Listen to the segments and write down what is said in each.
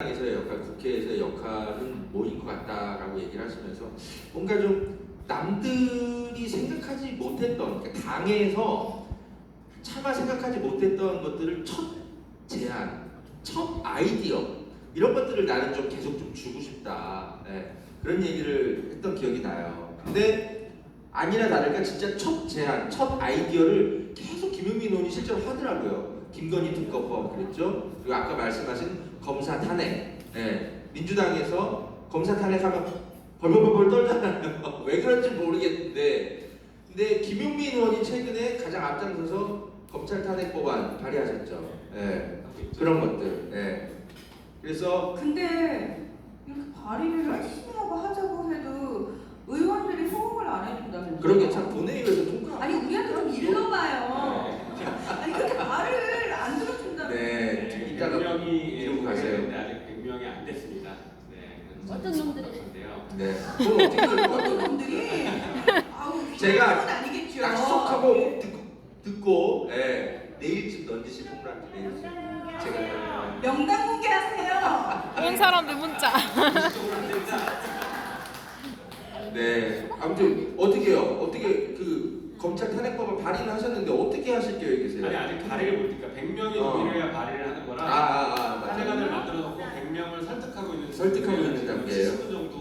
에서의 역할, 국회에서의 역할은 뭐인 것 같다라고 얘기를 하시면서 뭔가 좀 남들이 생각하지 못했던 그러니까 당에서 차마 생각하지 못했던 것들을 첫 제안, 첫 아이디어 이런 것들을 나는 좀 계속 좀 주고 싶다 예, 그런 얘기를 했던 기억이 나요. 근데 아니나 다를까 진짜 첫 제안, 첫 아이디어를 계속 김용민 의원이 실제로 하더라고요. 김건희 특검법 그랬죠. 그리고 아까 말씀하신 검사 탄핵. 예, 민주당에서 검사 탄핵하면 벌벌벌벌 떨잖아요. 왜 그런지 모르겠는데. 근데 김용민 의원이 최근에 가장 앞장서서 검찰 탄핵 법안 발의하셨죠. 예, 그런 것들. 예. 그래서 근데 이렇게 발의를 열심히 하고 하자고 해도 의원들이 호응을 안 해준다면서 그런 게 참 본회의에서 통과. 아니 우리한테 좀 일러봐요 아니 그렇게 말을 안 들어준다면 네, 이따가 백명이 이러고 가세요. 네, 아직 백명이 안 됐습니다. 네, 어떤 놈들이? 인데요. 네. 그건 어떻게 될 것 어떤 같아요? 놈들이 아우 제가 아니겠죠 약속하고 듣고, 듣고 예, 내일쯤 통보할게 내일쯤. 제가 명단 공개하세요 온 사람들 문자. 네 아무튼 어떻게요? 어떻게 그 검찰 탄핵법을 발의는 하셨는데 어떻게 하실 계획 계세요? 아니 아직 발의를 못니까 백명이 어. 동의를 해야 발의를 하는 아, 거라 아, 아, 맞아요. 탄핵안을 만들어 놓고 백명을 설득하고 있는 설득하고 있는 단계예요? 70분 정도가 이제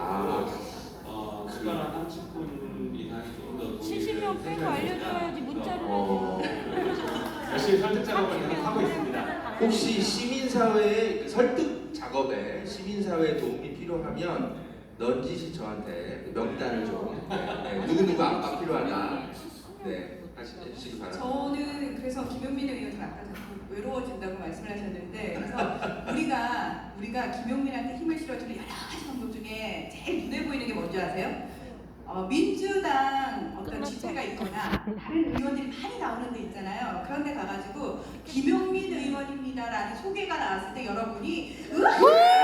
아. 어, 추가로 한 30분 이상이 조금 더 동의를 70명 빼고 알려줘야지. 문자를 어, 열심히 설득 작업을 계속 하고 있습니다. 혹시 시민사회의 그 설득 작업에 시민사회의 도움이 필요하면 넌지시 저한테 명단을 좀 네, 누구누구 안가 필요하다 네 하시- 해주시기 바랍니다. 저는 그래서 김용민 의원님 아까 자꾸 외로워진다고 말씀을 하셨는데 그래서 우리가 우리가 김용민한테 힘을 실어주는 여러 가지 중에 제일 눈에 보이는 게 뭔지 아세요? 어, 민주당 어떤 집회가 있거나 다른 의원들이 많이 나오는 데 있잖아요. 그런 데 가가지고 김용민 의원입니다라는 소개가 나왔을 때 여러분이 으아!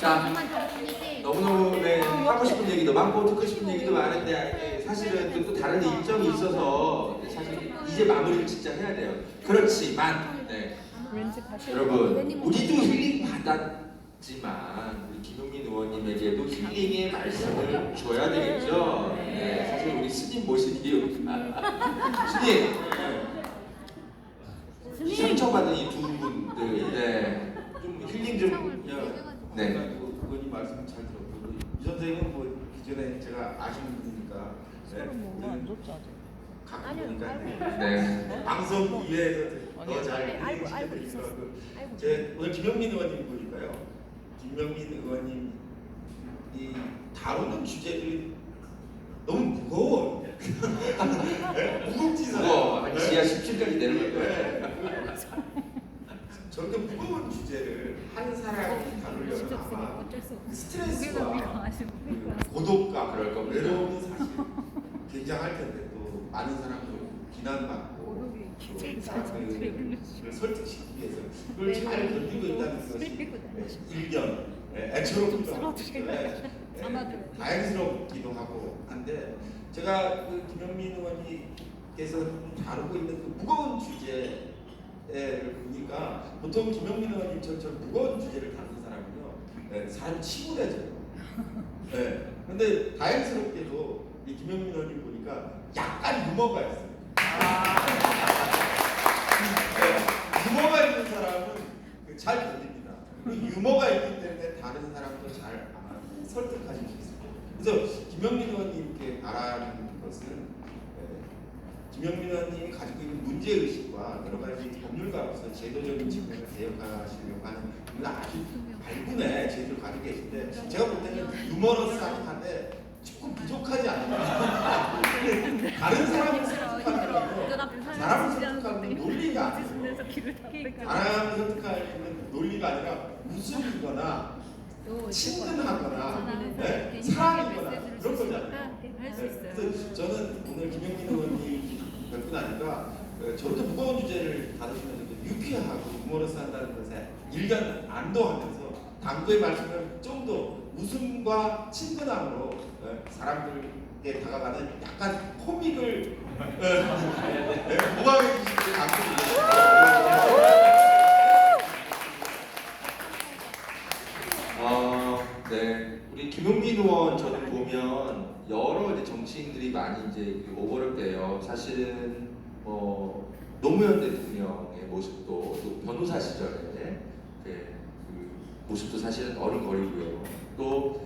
자, 너무너무 네, 하고 싶은 얘기도 많고 듣고 싶은 얘기도 많은데 예, 사실은 또, 또 다른 일정이 있어서 사실 이제 마무리를 진짜 해야 돼요. 그렇지만 네, 여러분 우리도 힐링 받았지만 우리 김용민 의원님에게도 힐링의 말씀을 줘야 되겠죠. 네, 사실 우리 스님 모시기 스님 네. 상처받은 이 두 분들 네, 좀 힐링 좀 네. 그 의원님 말씀 잘 들었고 이 선생님은 뭐 기존에 제가 아시는 분이니까 네, 가끔 보니까 네. 방송 이외에서 더잘 알고, 알고 있었어. 제 오늘 김영민 의원님 보니까요. 김영민 의원님 이 다루는 주제들이 너무 무거워. 네? 무겁지는 무거워. 지하 17까지 내려갈 거예요. 네. 저렇게 무거운 주제를 한 사람이 다루려면 아마 스트레스와 그 고독감, 그럴 겁니다. 외로움은 사실 굉장할 텐데 또 많은 사람들 비난받고 또 사람들을 설득시키기 위해서 그걸 잘 견디고 있다는 것이 일견, 예, 애처롭기도 하고 예, 예, 다행스럽기도 하고 한데 제가 그 김영민 의원님께서 다루고 있는 그 무거운 주제를 보니까 보통 김영민 의원님처럼 무거운 주제를 다루는 사람은요 예, 사람 치부해져요. 네. 근데 다행스럽게도 이 김영민 의원님 보니까 약간 유머가 있어요. 네. 유머가 있는 사람은 그잘 견딥니다. 그 유머가 있기 때문에 다른 사람도 잘 설득하실 수 있어요. 그래서 김영민 의원님께 바라는 것은 네, 김영민 의원님이 가지고 있는 문제 의식과 여러 가지 법률가로서 제도적인 측면을 개혁하시려고 하는 그런 아주 발군의 재주를 가지고 계신데 제가 볼 때는 유머러스하긴 한데 조금 부족하지 않나. 다른 사람을 설득하는 거는 사람을 건 논리가 아니에요. 사람을 건 논리가 아니라 웃음이거나 친근하거나 네, 사랑이거나 그런 거잖아요. 네, 그래서 저는 오늘 김영민 의원님 뵙고 나니까 어, 저렇게 무거운 주제를 다루시면서 유쾌하고 유머러스 한다는 것에 일단 안도하면서 당부의 말씀을 좀 더 웃음과 친근함으로 어, 사람들에게 다가가는 약간 코믹을 어, 네, 모방해 주시길 당부드립니다. 어, 네. 우리 김용민 의원 저는 보면 여러 이제 정치인들이 많이 이제 오버랩 돼요. 사실은 뭐 노무현 대통령의 모습도 또 변호사 시절에 네, 그 모습도 사실은 어른거리고요. 또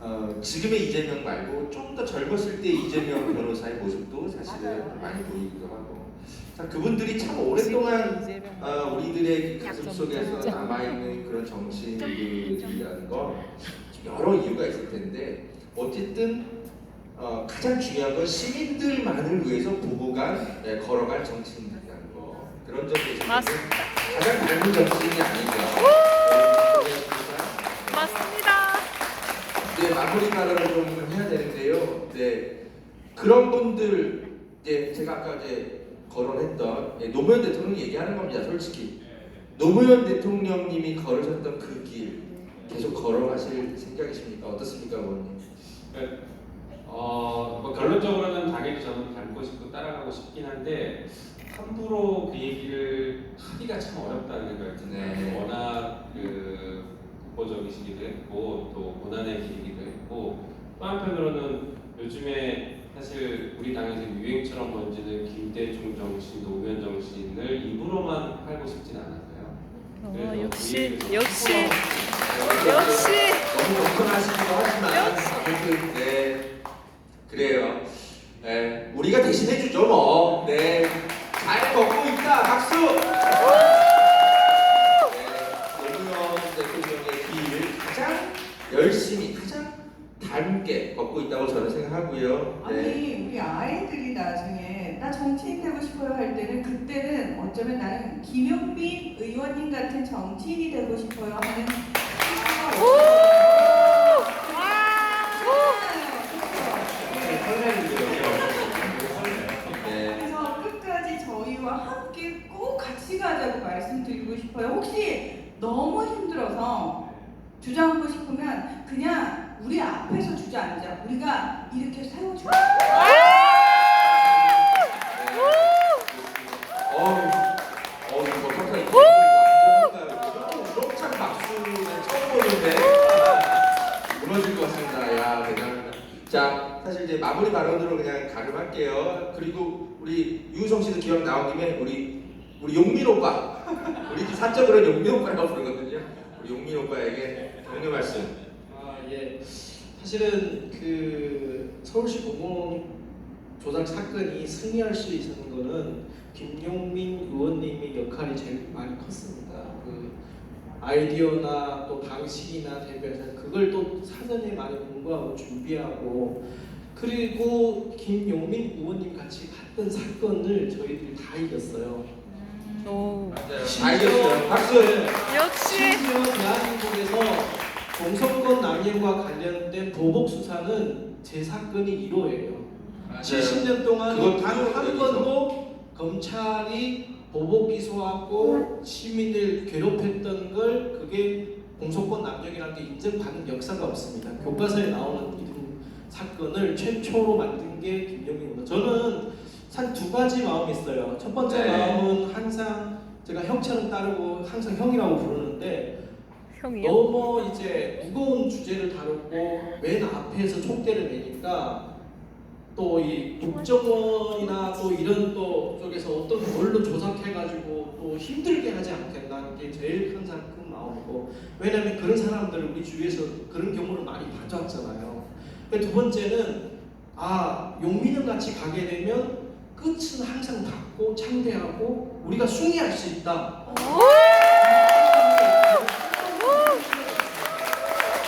어, 지금의 이재명 말고 좀 더 젊었을 때 이재명 변호사의 모습도 사실은 많이 보이기도 하고. 자, 그분들이 참 오랫동안 어, 우리들의 가슴 속에서 남아있는 그런 정치인들이라는 건 여러 이유가 있을 텐데 어쨌든 어, 가장 중요한 건 시민들만을 위해서 보고 간 네, 걸어간 정치인들이라는 거 그런 점에서. 가장 닮은 정치인이 아닌가 네, 맞습니다. 이제 마무리 발언을 좀 해야 되는데요. 네 그런 분들 이제 제가 아까 이제 거론했던 예, 노무현 대통령 얘기하는 겁니다. 솔직히 노무현 대통령님이 걸으셨던 그 길 계속 걸어가실 생각이십니까? 어떻습니까, 의원님? 어, 뭐 결론적으로는 당연히 저는 닮고 싶고 따라가고 싶긴 한데 함부로 그 얘기를 하기가 참 어렵다는 드네요. 네. 워낙 그 국보적이시기도 했고 또 고난의 길이기도 했고 또 한편으로는 요즘에 사실 우리 당에서 유행처럼 번지는 김대중 정신, 노무현 정신을 입으로만 팔고 싶진 않아서요. 어, 역시 그 역시 네, 역시 너무 하지만 아무튼 네 그래요. 네, 우리가 대신해 주죠 뭐. 네, 잘 걷고 있다. 박수. 네, 노무현 대통령의 길 가장 열심히 가장 닮게 걷고 있다고 저는 생각하고요. 네. 아니 우리 아이들이 나중에 나 정치인 되고 싶어요 할 때는 그때는 어쩌면 나는 김용민 의원님 같은 정치인이 되고 싶어요 하는. 그래서 끝까지 저희와 함께 꼭 같이 가자고 말씀드리고 싶어요. 혹시 너무 힘들어서 주저앉고 싶으면 그냥 우리 앞에서 주저앉자. 우리가 이렇게 세워줄게 야, 대단하다. 자, 사실 이제 마무리 발언으로 그냥 가름할게요. 그리고 우리 유우성 씨도 기억 나온 김에 우리 우리 용민 오빠, 우리 집 사적으로 용민 오빠라고 부르거든요. 우리 용민 오빠에게 격려 말씀. 아, 예. 사실은 그 서울시 공공 조작 사건이 승리할 수 있었는 거는 김용민 의원님의 역할이 제일 많이 컸습니다. 그 아이디어나 또 방식이나 대비해서 그걸 또 사전에 많이 공부하고 준비하고 그리고 김용민 의원님 같이 갔던 사건을 저희들이 다 이겼어요. 오다 이겼어요. 박수. 역시 심지어 대한민국에서 공선권 남용과 관련된 보복 수사는 제 사건이 1호예요. 70년 동안 단 한. 번도 검찰이 보복 기소하고 시민을 괴롭혔던 걸 그게 공소권 남용이라는 게 인정받은 역사가 없습니다. 교과서에 나오는 이런 사건을 최초로 만든 게 김영민입니다. 저는 한 두 가지 마음이 있어요. 첫 번째 네. 마음은 항상 제가 형처럼 따르고 항상 형이라고 부르는데 형이요. 너무 이제 무거운 주제를 다루고 맨 앞에서 촉대를 내니까 또 이 국정원이나 또 이런 또 쪽에서 어떤 걸로 조작해가지고 또 힘들게 하지 않겠다는 게 제일 항상 큰 마음이고 왜냐하면 그런 사람들 우리 주위에서 그런 경우를 많이 봐왔잖아요. 두 번째는 아 용민형 같이 가게 되면 끝은 항상 받고 창대하고 우리가 숭의할 수 있다.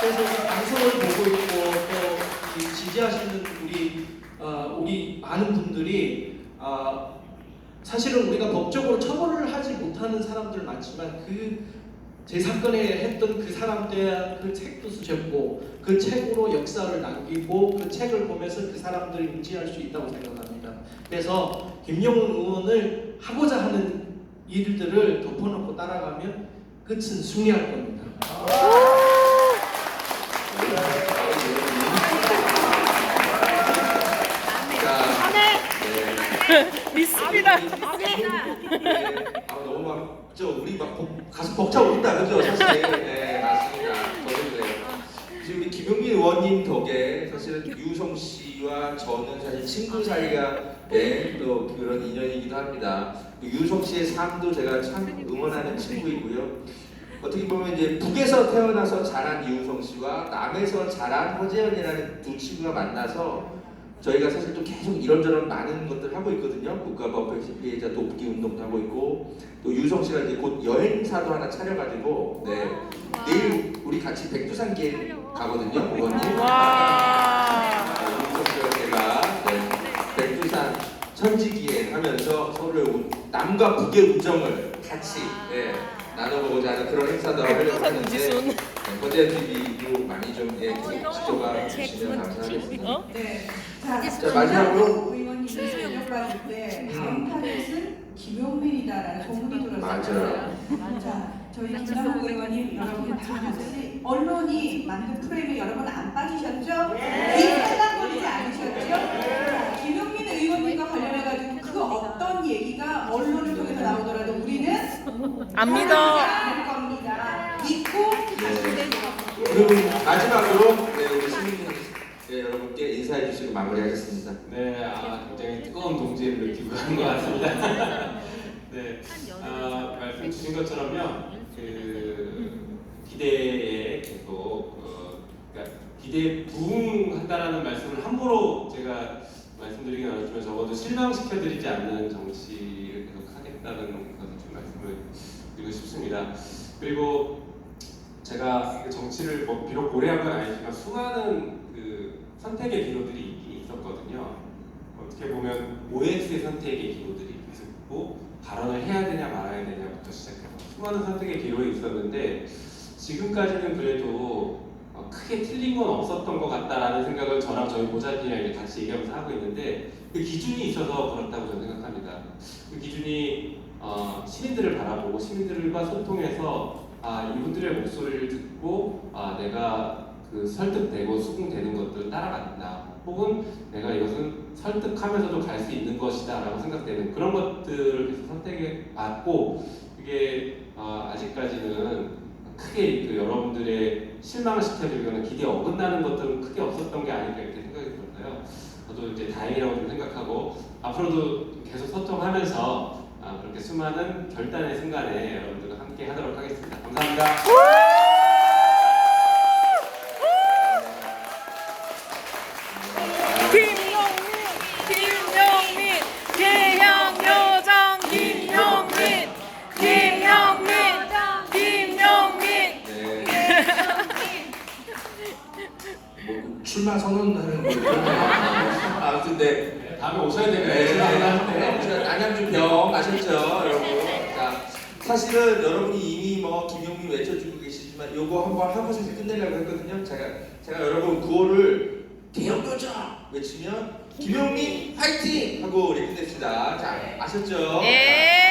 그래서 이 방송을 보고 있고 또이 지지하시는 우리 어, 우리 많은 분들이 아 사실은 우리가 법적으로 처벌을 하지 못하는 사람들 많지만 그 제 사건에 했던 그 사람에 대한 그 책도 쓰셨고 그 책으로 역사를 남기고 그 책을 보면서 그 사람들을 인지할 수 있다고 생각합니다. 그래서 김영훈 의원을 하고자 하는 일들을 덮어놓고 따라가면 끝은 숭의할 겁니다. 자, 네. 믿습니다. 네. 아, 너무 막, 저, 우리 막 복- 가슴 벅차오른다, 그죠? 사실. 네, 맞습니다. 저도 그래요. 지금 우리 김용민 의원님 덕에 사실은 유성 씨와 저는 사실 친구 사이가 네, 또 그런 인연이기도 합니다. 그 유성 씨의 삶도 제가 참 응원하는 친구이고요. 어떻게 보면 이제 북에서 태어나서 자란 이우성 씨와 남에서 자란 허재현이라는 두 친구가 만나서 저희가 사실 좀 계속 이런저런 많은 것들 하고 있거든요. 국가법 백신 피해자 돕기 운동도 하고 있고 또 유성 씨가 이제 곧 여행사도 하나 차려가지고 네 내일 우리 같이 백두산길 가거든요, 의원님. 와. 유성 씨와 제가 네, 백두산 천지 기행 하면서 서로의 운- 남과 북의 우정을 같이 네, 나눠보고자 하는 그런 행사도 하려고 백두산 하는데 우지순. 거대 TV도 많이 좀 예, 지켜봐 주시면 감사하겠습니다. 어? 네. 자, 자, 마지막으로. 의원님이 들려봤을 때 다음 타겟은 김용민이다라는 소문이 들었어요. 맞아요. 자, 저희 김남국 의원님 여러분 다 아셨지? 언론이 만든 프레임에 여러분 안 빠지셨죠? 비판당거리지 않으셨죠? 자, 김용민 의원님과 관련해가지고 그 어떤 얘기가 언론을 통해서 나오더라도 우리는 안 믿어. 그럼 마지막으로 네, 우리 시민 네, 여러분께 인사해 주시고 마무리하겠습니다. 네, 아, 굉장히 뜨거운 동지를 느끼고 가는 것 같습니다. 네, 아, 말씀 주신 것처럼요, 그 기대에 계속 어, 그러니까 기대에 부응한다라는 말씀을 함부로 제가 말씀드리긴 않았지만 적어도 실망시켜드리지 않는 정치를 계속 하겠다는 것을 좀 말씀을 드리고 싶습니다. 그리고 제가 그 정치를 뭐 비록 오래 한 건 아니지만 수많은 그 선택의 기로들이 있긴 있었거든요. 어떻게 보면 OX의 선택의 기로들이 있었고 발언을 해야 되냐 말아야 되냐부터 시작해서 수많은 선택의 기로에 있었는데 지금까지는 그래도 어, 크게 틀린 건 없었던 것 같다라는 생각을 저랑 저희 모자님이랑 이제 같이 얘기하면서 하고 있는데 그 기준이 있어서 그렇다고 저는 생각합니다. 그 기준이 어, 시민들을 바라보고 시민들과 소통해서 아 이분들의 목소리를 듣고 아 내가 그 설득되고 수긍되는 것들을 따라간다. 혹은 내가 이것은 설득하면서도 갈 수 있는 것이다 라고 생각되는 그런 것들을 계속 선택해 왔고 그게 어, 아직까지는 크게 그 여러분들의 실망을 시켜드리거나 기대에 어긋나는 것들은 크게 없었던 게 아닐까 이렇게 생각이 들어서요. 저도 이제 다행이라고 좀 생각하고 앞으로도 계속 소통하면서 아, 그렇게 수많은 결단의 순간에 여러분들과 함께 하도록 하겠습니다. 감사합니다. 김용민, 김용민, 개혁요정 김용민, 김용민, 김용민. 네. 뭐 출마 선언하는 거 아무튼 네. 네, 다음에 오셔야 네, 되겠네요. 네, 네. 안양 주병 아셨죠, 여러분? 자, 사실은 여러분이 이미 요거 한번 하고 사실 끝내려고 했거든요. 제가 제가 여러분 구호를 개혁교정 외치면 김용민 화이팅 하고 우리 끝냅시다. 자, 아셨죠? 예.